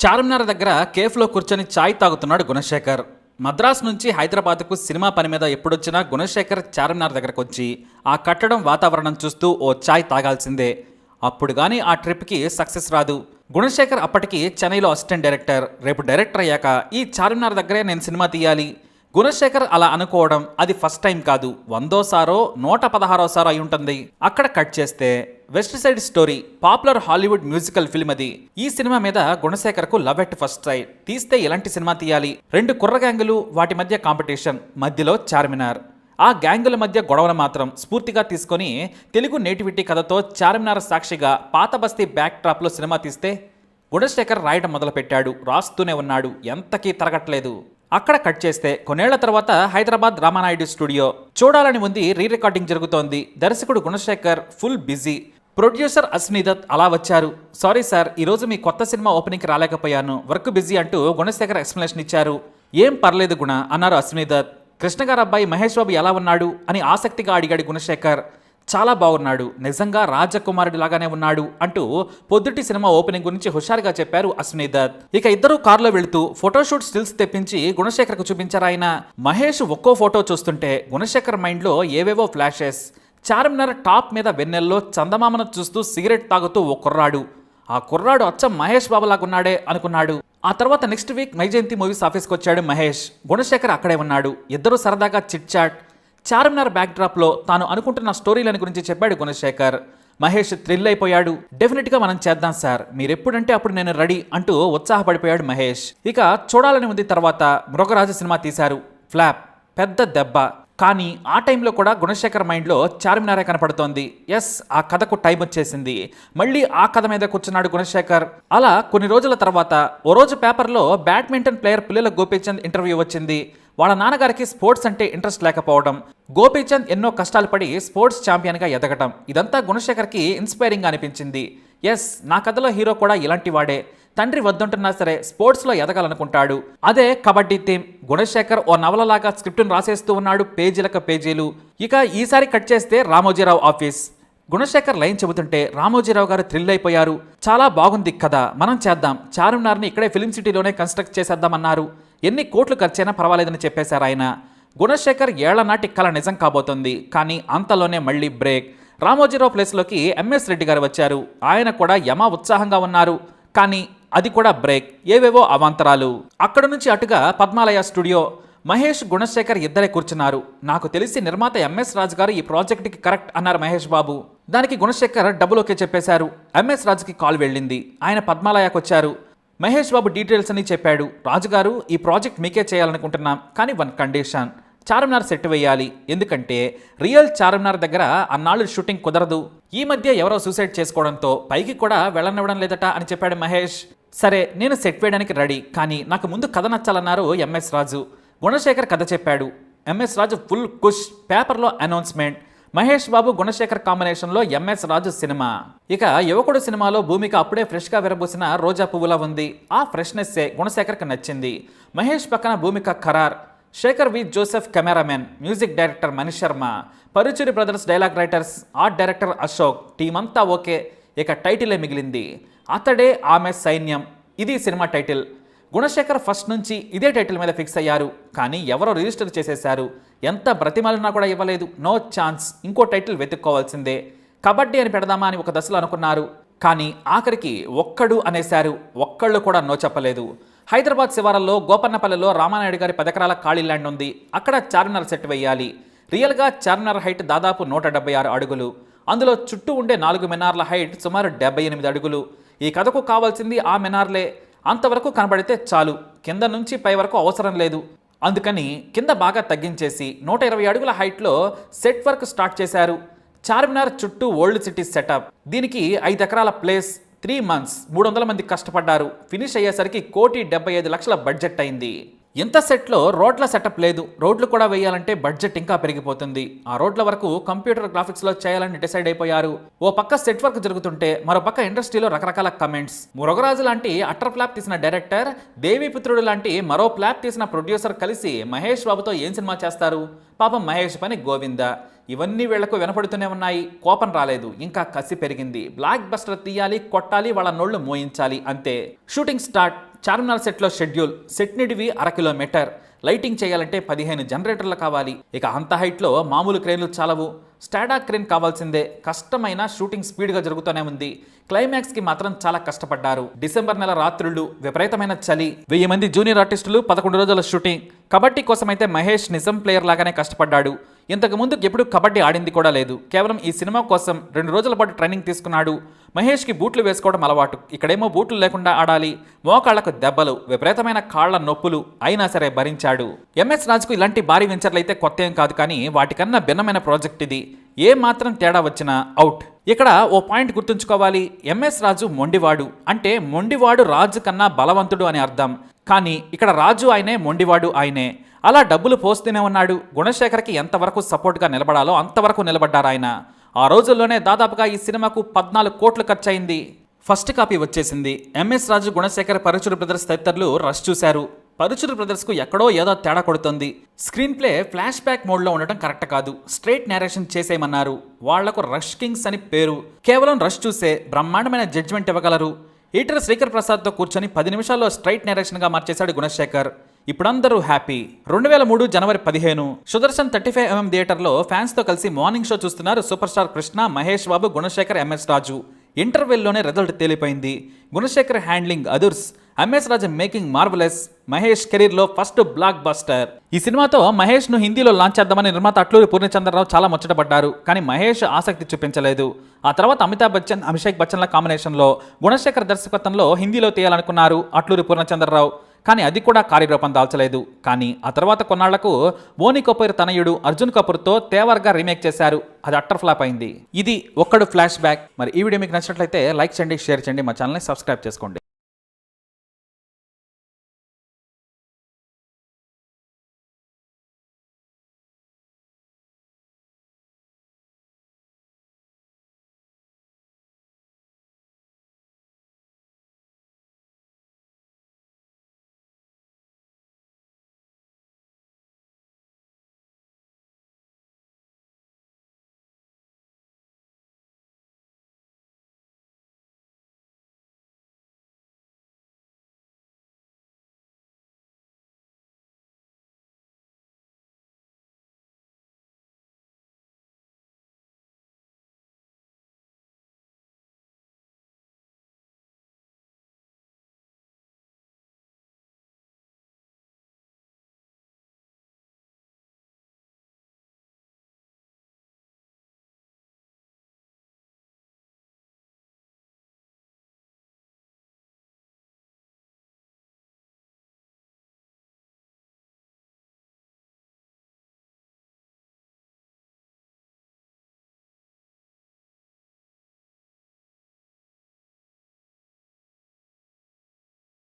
చార్మినార్ దగ్గర కేఫ్లో కూర్చొని చాయ్ తాగుతున్నాడు గుణశేఖర్. మద్రాస్ నుంచి హైదరాబాద్కు సినిమా పని మీద ఎప్పుడొచ్చినా గుణశేఖర్ చార్మినార్ దగ్గరకు వచ్చి ఆ కట్టడం వాతావరణం చూస్తూ ఓ చాయ్ తాగాల్సిందే. అప్పుడు కానీ ఆ ట్రిప్కి సక్సెస్ రాదు. గుణశేఖర్ అప్పటికి చెన్నైలో అసిస్టెంట్ డైరెక్టర్ రేపు డైరెక్టర్ అయ్యాక ఈ చార్మినార్ దగ్గరే నేను సినిమా తీయాలి. గుణశేఖర్ అలా అనుకోవడం అది ఫస్ట్ టైం కాదు. వందోసారో నూట పదహారోసారో అయి ఉంటుంది. అక్కడ కట్ చేస్తే West Side Story popular Hollywood musical film అది. ఈ సినిమా మీద గుణశేఖర్కు లవ్ ఎట్ ఫస్ట్ ట్రై తీస్తే ఎలాంటి సినిమా తీయాలి? రెండు కుర్ర గ్యాంగులు వాటి మధ్య కాంపిటీషన్ మధ్యలో చార్మినార్. ఆ గ్యాంగుల మధ్య గొడవలు మాత్రం స్ఫూర్తిగా తీసుకొని తెలుగు నేటివిటీ కథతో చార్మినార్ సాక్షిగా పాత బస్తీ బ్యాక్ ట్రాప్లో సినిమా తీస్తే గుణశేఖర్ రాయడం మొదలుపెట్టాడు. రాస్తూనే ఉన్నాడు. ఎంతకీ తరగట్లేదు. అక్కడ కట్ చేస్తే కొన్నేళ్ళ తర్వాత హైదరాబాద్ రామానాయుడు స్టూడియో చూడాలని ఉంది రీ రికార్డింగ్ జరుగుతోంది. దర్శకుడు గుణశేఖర్ ఫుల్ బిజీ ప్రొడ్యూసర్ అస్మిదత్ అలా వచ్చారు. సారీ సార్ ఈరోజు మీ కొత్త సినిమా ఓపెనింగ్కి రాలేకపోయాను. వర్క్ బిజీ అంటూ గుణశేఖర్ ఎక్స్ప్లెనేషన్ ఇచ్చారు. ఏం పర్లేదు గుణ అన్నారు అస్మిదత్ కృష్ణగారు అబ్బాయి మహేష్ బాబు ఎలా ఉన్నాడు? అని ఆసక్తిగా అడిగాడు గుణశేఖర్. చాలా బాగున్నాడు. నిజంగా రాజకుమారుడి లాగానే ఉన్నాడు అంటూ పొద్దుటి సినిమా ఓపెనింగ్ గురించి హుషారుగా చెప్పారు అశ్విని ఇక ఇద్దరు కారులో వెళుతూ ఫోటోషూట్ స్టిల్స్ తెప్పించి గుణశేఖర్కు చూపించారు ఆయన. మహేష్ ఒక్కో ఫోటో చూస్తుంటే గుణశేఖర్ మైండ్లో ఏవేవో ఫ్లాషెస్. చార్మినార్ టాప్ మీద వెన్నెల్లో చందమామను చూస్తూ సిగరెట్ తాగుతూ ఓ కుర్రాడు. ఆ కుర్రాడు అచ్చం మహేష్ బాబులాగున్నాడే అనుకున్నాడు. ఆ తర్వాత నెక్స్ట్ వీక్ మైజయంతి మూవీస్ ఆఫీస్కి వచ్చాడు మహేష్. గుణశేఖర్ అక్కడే ఉన్నాడు. ఇద్దరు సరదాగా చిట్ చాట్. చార్మినార్ బ్యాక్డ్రాప్లో తాను అనుకుంటున్న స్టోరీలను గురించి చెప్పాడు గుణశేఖర్. మహేష్ థ్రిల్ అయిపోయాడు. డెఫినెట్గా మనం చేద్దాం సార్. మీరెప్పుడంటే అప్పుడు నేను రెడీ అంటూ ఉత్సాహపడిపోయాడు మహేష్. ఇక చూడాలని ఉంది తర్వాత మృగరాజు సినిమా తీశారు. ఫ్లాప్. పెద్ద దెబ్బ. కానీ ఆ టైంలో కూడా గుణశేఖర్ మైండ్లో చార్మినారే కనపడుతోంది. ఎస్ ఆ కథకు టైం వచ్చేసింది. మళ్ళీ ఆ కథ మీద కూర్చున్నాడు గుణశేఖర్. అలా కొన్ని రోజుల తర్వాత ఓ రోజు పేపర్లో బ్యాడ్మింటన్ ప్లేయర్ పిల్లల గోపీచంద్ ఇంటర్వ్యూ వచ్చింది. వాళ్ళ నాన్నగారికి స్పోర్ట్స్ అంటే ఇంట్రెస్ట్ లేకపోవడం గోపీచంద్ ఎన్నో కష్టాలు పడి స్పోర్ట్స్ ఛాంపియన్గా ఎదగటం ఇదంతా గుణశేఖర్కి ఇన్స్పైరింగ్ అనిపించింది. ఎస్ నా కథలో హీరో కూడా ఇలాంటి వాడే. తండ్రి వద్దంటున్నా సరే స్పోర్ట్స్లో ఎదగాలనుకుంటాడు. అదే కబడ్డీ థీమ్ గుణశేఖర్ ఓ నవలలాగా స్క్రిప్టును రాసేస్తూ ఉన్నాడు పేజీలకు పేజీలు. ఇక ఈసారి కట్ చేస్తే రామోజీరావు ఆఫీస్. గుణశేఖర్ లైన్ చెబుతుంటే రామోజీరావు గారు థ్రిల్ అయిపోయారు. చాలా బాగుంది కదా మనం చేద్దాం. చార్మినార్ని ఇక్కడే ఫిలిం సిటీలోనే కన్స్ట్రక్ట్ చేసేద్దామన్నారు. ఎన్ని కోట్లు ఖర్చైనా పర్వాలేదని చెప్పేశారు ఆయన. గుణశేఖర్ ఏళ్ళనాటి కల కళ నిజం కాబోతోంది. కానీ అంతలోనే మళ్ళీ బ్రేక్. రామోజీరావు ప్లేస్లోకి ఎంఎస్ రెడ్డి గారు వచ్చారు. ఆయన కూడా యమ ఉత్సాహంగా ఉన్నారు. కానీ అది కూడా బ్రేక్. ఏవేవో అవాంతరాలు. అక్కడ నుంచి అటుగా పద్మాలయ స్టూడియో మహేష్ గుణశేఖర్ ఇద్దరే కూర్చున్నారు. నాకు తెలిసి నిర్మాత ఎంఎస్ రాజు గారు ఈ ప్రాజెక్ట్కి కరెక్ట్ అన్నారు మహేష్ బాబు. దానికి గుణశేఖర్ డబ్బులు ఓకే చెప్పేశారు. ఎంఎస్ రాజుకి కాల్ వెళ్ళింది. ఆయన పద్మాలయాకు వచ్చారు మహేష్ బాబు డీటెయిల్స్ అని చెప్పాడు. రాజుగారు ఈ ప్రాజెక్ట్ మీకే చేయాలనుకుంటున్నాం. కానీ వన్ కండిషన్. చార్మినార్ సెట్ వేయాలి. ఎందుకంటే రియల్ చార్మినార్ దగ్గర అన్నాళ్ళు షూటింగ్ కుదరదు. ఈ మధ్య ఎవరో సూసైడ్ చేసుకోవడంతో పైకి కూడా వెళ్ళనివ్వడం లేదట అని చెప్పాడు మహేష్. సరే నేను సెట్ వేయడానికి రెడీ. కానీ నాకు ముందు కథ నచ్చాలన్నారు ఎంఎస్ రాజు. గుణశేఖర్ కథ చెప్పాడు. ఎంఎస్ రాజు ఫుల్ కుష్ పేపర్లో అనౌన్స్మెంట్. మహేష్ బాబు గుణశేఖర్ కాంబినేషన్లో ఎంఎస్ రాజు సినిమా. ఇక యువకుడు సినిమాలో భూమిక అప్పుడే ఫ్రెష్గా విరబూసిన రోజా పువ్వులా ఉంది. ఆ ఫ్రెష్నెస్సే గుణశేఖర్కి నచ్చింది. మహేష్ పక్కన Bhumika ఖరార్. Shekhar V. Joseph cameraman music director Manish Sharma Paruchuri brothers dialogue writers art director Ashok team అంతా ఓకే ఇక టైటిలే మిగిలింది. అతడే ఆమె సైన్యం. ఇది సినిమా టైటిల్. గుణశేఖర్ ఫస్ట్ నుంచి ఇదే టైటిల్ మీద ఫిక్స్ అయ్యారు. కానీ ఎవరో రిజిస్టర్ చేసేశారు. ఎంత బ్రతిమాలినా కూడా ఇవ్వలేదు. No chance. ఇంకో టైటిల్ వెతుక్కోవాల్సిందే. కబడ్డీ అని పెడదామా అని ఒక దశలో అనుకున్నారు. కానీ ఆఖరికి ఒక్కడు అనేశారు. ఒక్కళ్ళు కూడా నో చెప్పలేదు. హైదరాబాద్ శివారంలో గోపన్నపల్లిలో రామానాయుడు గారి పదెకరాల ఖాళీ ల్యాండ్ ఉంది. అక్కడ చార్మినార్ సెట్ వేయాలి. రియల్గా చార్మినార్ హైట్ దాదాపు నూట డెబ్బై ఆరు అడుగులు. అందులో చుట్టూ ఉండే నాలుగు మినార్ల హైట్ సుమారు డెబ్బై ఎనిమిది అడుగులు. ఈ కథకు కావాల్సింది ఆ మినార్లే. అంతవరకు కనబడితే చాలు. కింద నుంచి పై వరకు అవసరం లేదు. అందుకని కింద బాగా తగ్గించేసి నూట ఇరవై అడుగుల హైట్లో సెట్ వర్క్ స్టార్ట్ చేశారు. చార్మినార్ చుట్టూ ఓల్డ్ సిటీ సెటప్. దీనికి ఐదు ఎకరాల ప్లేస్. త్రీ మంత్స్ మూడు వందల మంది కష్టపడ్డారు. ఫినిష్ అయ్యేసరికి కోటి డెబ్బై ఐదు లక్షల బడ్జెట్ అయింది. ఇంత సెట్లో రోడ్ల సెటప్ లేదు. రోడ్లు కూడా వేయాలంటే బడ్జెట్ ఇంకా పెరిగిపోతుంది. ఆ రోడ్ల వరకు కంప్యూటర్ గ్రాఫిక్స్లో చేయాలని డిసైడ్ అయిపోయారు. ఓ పక్క సెట్ వర్క్ జరుగుతుంటే మరో పక్క ఇండస్ట్రీలో రకరకాల కమెంట్స్. మురగరాజు లాంటి అట్టర్ ఫ్లాప్ తీసిన డైరెక్టర్ దేవీపుత్రుడు లాంటి మరో ఫ్లాప్ తీసిన ప్రొడ్యూసర్ కలిసి మహేష్ బాబుతో ఏం సినిమా చేస్తారు? పాపం మహేష్ పని గోవింద. ఇవన్నీ వీళ్ళకు వినపడుతూనే ఉన్నాయి. కోపం రాలేదు. ఇంకా కసి పెరిగింది. బ్లాక్ బస్టర్ తీయాలి కొట్టాలి వాళ్ళ నోళ్ళు మోయించాలి అంతే. షూటింగ్ స్టార్ట్ చార్మినార్ సెట్లో షెడ్యూల్ సెట్ నిడివి అర కిలోమీటర్. లైటింగ్ చేయాలంటే పదిహేను జనరేటర్లు కావాలి. ఇక అంత హైట్లో మామూలు క్రేన్లు చాలవు. స్టాడా క్రేన్ కావాల్సిందే. కష్టమైన షూటింగ్ స్పీడ్గా జరుగుతూనే ఉంది. క్లైమాక్స్కి మాత్రం చాలా కష్టపడ్డారు. డిసెంబర్ నెల రాత్రులు విపరీతమైన చలి. వెయ్యి మంది జూనియర్ ఆర్టిస్టులు పదకొండు రోజుల షూటింగ్ కబడ్డీ కోసమైతే మహేష్ నిజం ప్లేయర్ లాగానే కష్టపడ్డాడు. ఇంతకు ముందు ఎప్పుడూ కబడ్డీ ఆడింది కూడా లేదు. కేవలం ఈ సినిమా కోసం రెండు రోజుల పాటు ట్రైనింగ్ తీసుకున్నాడు. మహేష్కి బూట్లు వేసుకోవడం అలవాటు. ఇక్కడేమో బూట్లు లేకుండా ఆడాలి. మోకాళ్ళకు దెబ్బలు విపరీతమైన కాళ్ళ నొప్పులు అయినా సరే భరించాడు. ఎంఎస్ రాజుకు ఇలాంటి భారీ వెంచర్లు అయితే కొత్త ఏం కాదు కానీ వాటికన్నా భిన్నమైన ప్రాజెక్ట్ ఇది. ఏ మాత్రం తేడా వచ్చినా అవుట్. ఇక్కడ ఓ పాయింట్ గుర్తుంచుకోవాలి. ఎంఎస్ రాజు మొండివాడు. అంటే మొండివాడు రాజు కన్నా బలవంతుడు అని అర్థం. కానీ ఇక్కడ రాజు ఆయనే మొండివాడు ఆయనే. అలా డబ్బులు పోస్తూనే ఉన్నాడు. గుణశేఖర్కి ఎంతవరకు సపోర్ట్గా నిలబడాలో అంతవరకు నిలబడ్డారు ఆయన. ఆ రోజుల్లోనే దాదాపుగా ఈ సినిమాకు పద్నాలుగు కోట్లు ఖర్చయింది. ఫస్ట్ కాపీ వచ్చేసింది. M S Raju Gunasekhar Paruchuru brothers తదితరులు రష్ చూశారు. పరుచురు బ్రదర్స్కు ఎక్కడో ఏదో తేడా కొడుతుంది. స్క్రీన్ ప్లే ఫ్లాష్ బ్యాక్ మోడ్లో ఉండటం కరెక్ట్ కాదు. స్ట్రైట్ నేరేషన్ చేసేయమన్నారు. వాళ్ళకు రష్ కింగ్స్ అని పేరు. కేవలం రష్ చూసే బ్రహ్మాండమైన జడ్జ్మెంట్ ఇవ్వగలరు. ఈటర్ శ్రీకర్ ప్రసాద్తో కూర్చొని పది నిమిషాల్లో స్ట్రైట్ నేరేషన్గా మార్చేశాడు గుణశేఖర్. ఇప్పుడందరూ హ్యాపీ. రెండు వేల మూడు జనవరి పదిహేను సుదర్శన్ థర్టీ ఫైవ్ ఎంఎం థియేటర్లో ఫ్యాన్స్తో కలిసి మార్నింగ్ షో చూస్తున్నారు super star Krishna Mahesh Babu Gunasekhar M S Raju. ఇంటర్వెల్లోనే result తేలిపోయింది. గుణశేఖర్ హ్యాండ్లింగ్ అదుర్స్ M S Raju making marvellous Mahesh కెరీర్లో ఫస్ట్ బ్లాక్ బస్టర్ ఈ సినిమాతో మహేష్ను హిందీలో లాంచ్ చేద్దామని నిర్మాత అట్లూరి పూర్ణచంద్రరావు చాలా ముచ్చటపడ్డారు కానీ మహేష్ ఆసక్తి చూపించలేదు. ఆ తర్వాత అమితాబ్ బచ్చన్ అభిషేక్ బచ్చన్ల కాంబినేషన్లో గుణశేఖర్ దర్శకత్వంలో హిందీలో తీయాలనుకున్నారు అట్లూరి పూర్ణచంద్రరావు. కానీ అది కూడా కార్యరూపం దాల్చలేదు. కానీ ఆ తర్వాత కొన్నాళ్ళకు బోని కపూర్ తనయుడు అర్జున్ కపూర్తో తేవర్గా రీమేక్ చేశారు. అది అట్టర్ ఫ్లాప్ అయింది. ఇది ఒక్కడు ఫ్లాష్ బ్యాక్. మరి ఈ వీడియో మీకు నచ్చినట్లయితే లైక్ చేయండి షేర్ చేయండి మా ఛానల్ని సబ్స్క్రైబ్ చేసుకోండి.